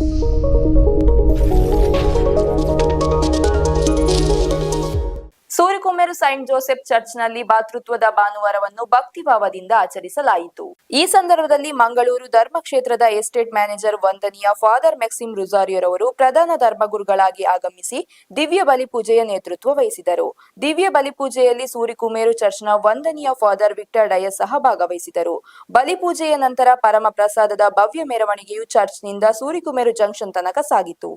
Thank you. Surikumeru saint Joseph ಚರ್ಚ್ನಲ್ಲಿ ಭಾತೃತ್ವದ ಭಾನುವಾರವನ್ನು ಭಕ್ತಿಭಾವದಿಂದ ಆಚರಿಸಲಾಯಿತು. ಈ ಸಂದರ್ಭದಲ್ಲಿ ಮಂಗಳೂರು ಧರ್ಮಕ್ಷೇತ್ರದ ಎಸ್ಟೇಟ್ ಮ್ಯಾನೇಜರ್ ವಂದನೀಯ ಫಾದರ್ ಮೆಕ್ಸಿಮ್ ರುಜಾರಿಯರವರು ಪ್ರಧಾನ ಧರ್ಮಗುರುಗಳಾಗಿ ಆಗಮಿಸಿ ದಿವ್ಯ ಬಲಿ ಪೂಜೆಯ ನೇತೃತ್ವ ವಹಿಸಿದರು. ದಿವ್ಯ ಬಲಿಪೂಜೆಯಲ್ಲಿ ಸೂರಿಕುಮೇರು ಚರ್ಚ್ನ ವಂದನೀಯ ಫಾದರ್ ವಿಕ್ಟರ್ ಡಯಸ್ ಸಹ ಭಾಗವಹಿಸಿದರು. ಬಲಿಪೂಜೆಯ ನಂತರ ಪರಮ ಪ್ರಸಾದದ ಭವ್ಯ ಮೆರವಣಿಗೆಯು ಚರ್ಚ್ನಿಂದ ಸೂರಿಕುಮೇರು ಜಂಕ್ಷನ್ ತನಕ ಸಾಗಿತು.